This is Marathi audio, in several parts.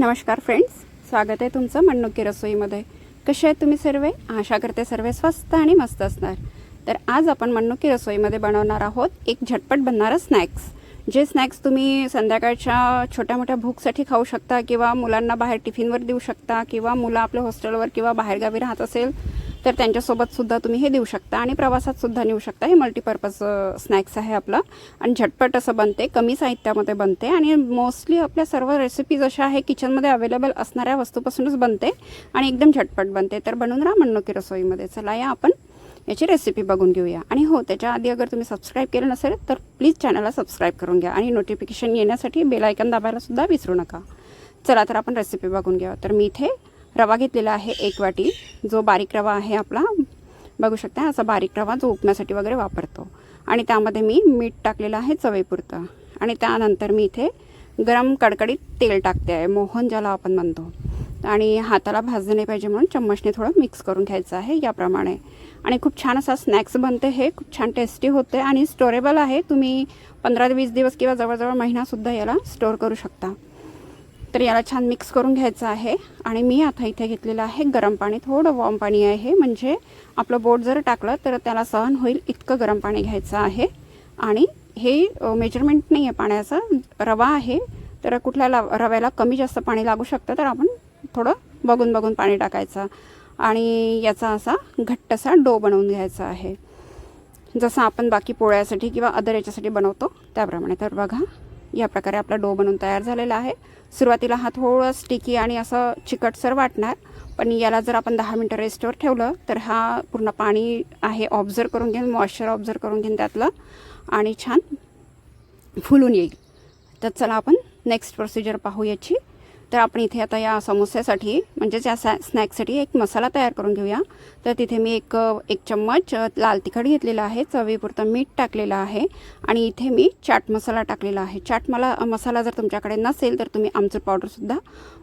नमस्कार फ्रेंड्स स्वागत आहे तुमचं मन्नुकी रसोईमध्ये. कसे आहेत तुम्ही सर्व? आशा करते सर्व स्वस्त आणि मस्त असणार. तर आज आपण मन्नुकी रसोईमध्ये बनवणार आहोत एक झटपट बनणारं स्नॅक्स. जे स्नॅक्स तुम्ही संध्याकाळच्या छोट्या मोठ्या भूकसाठी खाऊ शकता किंवा मुलांना बाहेर टिफिनवर देऊ शकता किंवा मुलं आपल्या हॉस्टेलवर किंवा बाहेरगावी राहत असेल तर त्यांच्यासोबत सुद्धा तुम्ही हे देऊ शकता आणि प्रवासात सुद्धा नेऊ शकता. हे मल्टीपर्पज स्नॅक्स आहे आपलं. आणि झटपट असं बनते कमी साहित्यामध्ये बनते आणि मोस्टली आपल्या सर्व रेसिपीज अशा आहे किचनमध्ये अवेलेबल असणाऱ्या वस्तूपासूनच बनते आणि एकदम झटपट बनते. तर बनवून राहा म्हणणं की रसोईमध्ये. चला या आपण याची रेसिपी बघून घेऊया. आणि हो त्याच्या आधी अगर तुम्ही सबस्क्राईब केलं नसेल तर प्लीज चॅनलला सबस्क्राईब करून घ्या आणि नोटिफिकेशन येण्यासाठी बेल आयकन दाबायला सुद्धा विसरू नका. चला तर आपण रेसिपी बघून घ्या तर मी इथे रवा घेतलेला आहे एक वाटी. जो बारीक रवा आहे आपला. बघू शकता असा बारीक रवा जो उपम्यासाठी वगैरे वापरतो. आणि त्यामध्ये मी मीठ टाकलेलं आहे चवीपुरतं. आणि त्यानंतर मी इथे गरम कडकडीत तेल टाकते आहे मोहन ज्याला आपण म्हणतो. आणि हाताला भाजलं नाही पाहिजे म्हणून चम्मचने थोडं मिक्स करून घ्यायचं आहे याप्रमाणे. आणि खूप छान असा स्नॅक्स बनते हे खूप छान टेस्टी होते आणि स्टोरेबल आहे. तुम्ही पंधरा ते वीस दिवस किंवा जवळजवळ महिनासुद्धा याला स्टोअर करू शकता. तर याला छान मिक्स करून घ्यायचं आहे. आणि मी आता इथे घेतलेलं आहे गरम पाणी थोडं वॉर्म पाणी आहे. म्हणजे आपलं बोट जर टाकलं तर त्याला सहन होईल इतकं गरम पाणी घ्यायचं आहे. आणि हे मेजरमेंट नाही आहे पाण्याचं रवा आहे. तर कुठल्या ला रव्याला कमी जास्त पाणी लागू शकतं तर आपण थोडं बघून बघून पाणी टाकायचं. आणि याचा असा घट्टसा डो बनवून घ्यायचा आहे. जसं आपण बाकी पोळ्यासाठी किंवा अदर याच्यासाठी बनवतो त्याप्रमाणे. तर बघा या प्रकारे आपला डो बनवून तयार झालेला आहे. सुरुवातीला हा थोडं स्टिकी आणि असं चिकटसर वाटणार पण याला जर आपण दहा मिनटं रेस्टवर ठेवलं तर हा पूर्ण पाणी आहे ऑब्झर्व करून घेईन मॉइश्चर ऑब्झर्व करून घेईन त्यातलं आणि छान फुलून येईल. तर चला आपण नेक्स्ट प्रोसिजर पाहू याची. तर आपण इथे आता या समोस्यासाठी म्हणजेच या सॅ स्नॅक्ससाठी एक मसाला तयार करून घेऊया. तर तिथे मी एक एक चम्मच लाल तिखट घेतलेला आहे चवीपुरतं मीठ टाकलेलं आहे आणि इथे मी चाट मसाला टाकलेला आहे. चाट मला मसाला जर तुमच्याकडे नसेल तर तुम्ही आमचूर पावडरसुद्धा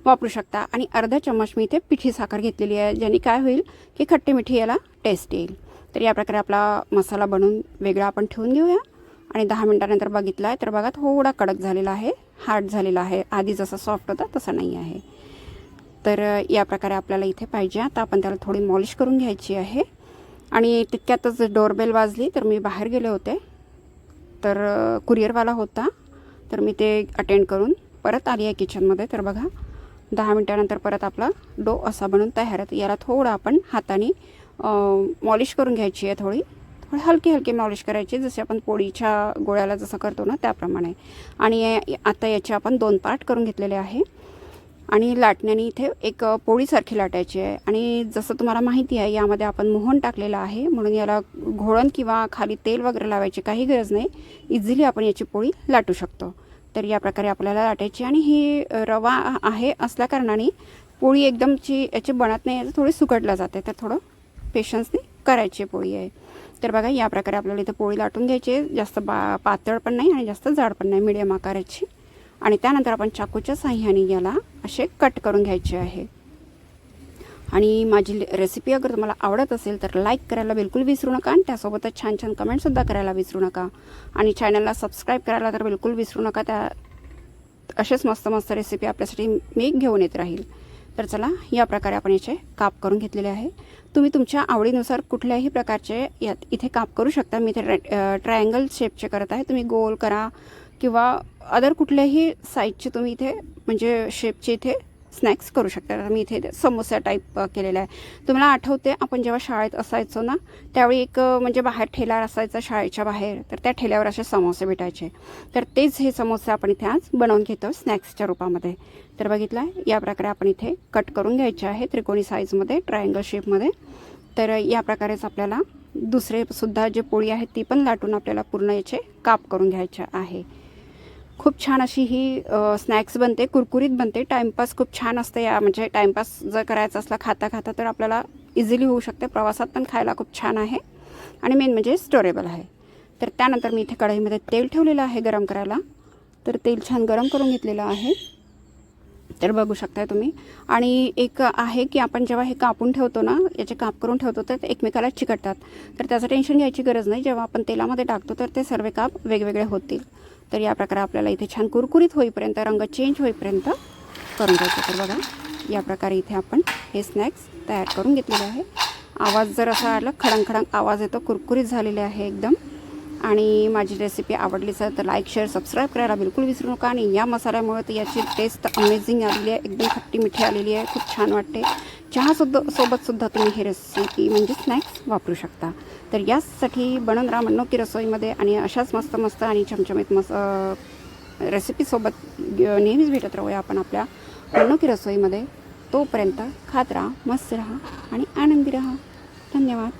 वापरू शकता. आणि अर्धा चम्मच मी इथे पिठी साखर घेतलेली आहे ज्याने काय होईल की खट्टी मिठी याला टेस्ट येईल. तर या प्रकारे आपला मसाला बनवून वेगळा आपण ठेवून घेऊया. आणि दहा मिनटानंतर बघितला आहे तर बघा थोडा कडक झालेला आहे हार्ड झालेला आहे. आधी जसा सॉफ्ट होता तसा नाही आहे. तर या प्रकारे आपल्याला इथे पाहिजे. आता आपण त्याला थोडी मॉलिश करून घ्यायची आहे. आणि तितक्यातच डोरबेल वाजली तर मी बाहेर गेले होते. तर कुरिअरवाला होता. तर मी ते अटेंड करून परत आली आहे किचनमध्ये तर बघा दहा मिनटानंतर परत आपला डो असा बनून तयार आहे. याला थोडं आपण हाताने मॉलिश करून घ्यायची आहे थोडी. थोडी हलकी हलकी मॉलिश करायची जसे आपण पोळीच्या गोळ्याला जसं करतो ना त्याप्रमाणे. आणि आता याचे आपण दोन पार्ट करून घेतलेले आहे. आणि लाटण्याने इथे एक पोळीसारखी लाटायची आहे. आणि जसं तुम्हाला माहिती आहे यामध्ये आपण मोहन टाकलेलं आहे. म्हणून याला घोळण किंवा खाली तेल वगैरे लावायची काही गरज नाही. इझिली आपण याची पोळी लाटू शकतो. तर या प्रकारे आपल्याला लाटायची आणि ही रवा आहे असल्या कारणाने पोळी एकदमची याची बनत नाही थोडी सुकटला जाते. तर थोडं पेशन्सने करायची पोळी आहे. तर बघा या प्रकारे आपल्याला इथं पोळी लाटून घ्यायची आहे. जास्त बा पातळ पण नाही आणि जास्त जाड पण नाही मिडियम आकाराची. आणि त्यानंतर आपण चाकूच्या साह्याने याला असे कट करून घ्यायचे आहे. आणि माझी रेसिपी अगर तुम्हाला आवडत असेल तर लाईक करायला बिलकुल विसरू नका आणि त्यासोबतच छान छान कमेंटसुद्धा करायला विसरू नका. आणि चॅनलला सबस्क्राईब करायला तर बिलकुल विसरू नका. त्या असेच मस्त मस्त रेसिपी आपल्यासाठी मी घेऊन येत राहील. तर चला या प्रकारे आपण याचे काप करून घेतलेले आहे. तुम्ही तुमच्या आवडीनुसार कुठल्याही प्रकारचे यात इथे काप करू शकता. मी इथे ट्रायंगल शेपचे करत आहे. तुम्ही गोल करा किंवा अदर कुठल्याही साईजचे तुम्ही इथे म्हणजे शेपचे इथे स्नॅक्स करू शकता. तर मी इथे समोसा टाईप केलेला आहे. तुम्हाला आठवते आपण जेव्हा शाळेत असायचो ना त्यावेळी एक म्हणजे बाहेर ठेला असायचा शाळेच्या बाहेर. तर त्या ठेल्यावर असे समोसे भेटायचे. तर तेच हे समोसे आपण इथे आज बनवून घेतो स्नॅक्सच्या रूपामध्ये. तर बघितलं आहे या प्रकारे आपण इथे कट करून घ्यायचे आहे त्रिकोणी साईजमध्ये ट्रायंगल शेपमध्ये तर या प्रकारेच आपल्याला दुसरे सुद्धा जे पोळी आहे ती पण लाटून आपल्याला पूर्ण याचे काप करून घ्यायचे आहे. खूप छान अशी ही स्नॅक्स बनते कुरकुरीत बनते. टाईमपास खूप छान असते या म्हणजे टाईमपास जर करायचा असला खाता खाता तर आपल्याला इझिली होऊ शकते. प्रवासात पण खायला खूप छान आहे आणि मेन म्हणजे स्टोरेबल आहे. तर त्यानंतर मी इथे कढईमध्ये तेल ठेवलेलं आहे गरम करायला. तर तेल छान गरम करून घेतलेलं आहे. तर बघू शकताय तुम्ही. आणि एक आहे की आपण जेव्हा हे कापून ठेवतो ना याचे काप करून ठेवतो तर ते एकमेकाला चिकटतात. तर त्याचं टेन्शन घ्यायची गरज नाही. जेव्हा आपण तेलामध्ये टाकतो तर ते सर्व काप वेगवेगळे होतील. तर या प्रकारे आपल्याला इथे छान कुरकुरीत होईपर्यंत रंग चेंज होईपर्यंत करून घ्यायचं तर बघा या प्रकारे इथे आपण हे स्नॅक्स तयार करून घेतलेले आहे. आवाज जर असा आला खडंग खडंग आवाज येतो कुरकुरीत झालेले आहे एकदम. आणि माझी रेसिपी आवडली सर तर लाईक शेअर सबस्क्राईब करायला बिलकुल विसरू नका. आणि या मसाल्यामुळे तर याची टेस्ट अमेझिंग आलेली आहे. एकदम खट्टी मिठी आलेली आहे. खूप छान वाटते. चहासुद्धा सोबतसुद्धा तुम्ही हे रेसिपी म्हणजे स्नॅक्स वापरू शकता. तर यासाठी बनवून राहा मनोकी रसोईमध्ये आणि अशाच मस्त मस्त आणि चमचमीत मस्त रेसिपीसोबत नेहमीच भेटत राहूया आपण आपल्या मनोकी रसोईमध्ये. तोपर्यंत खात राहा मस्त राहा आणि आनंदी राहा. धन्यवाद.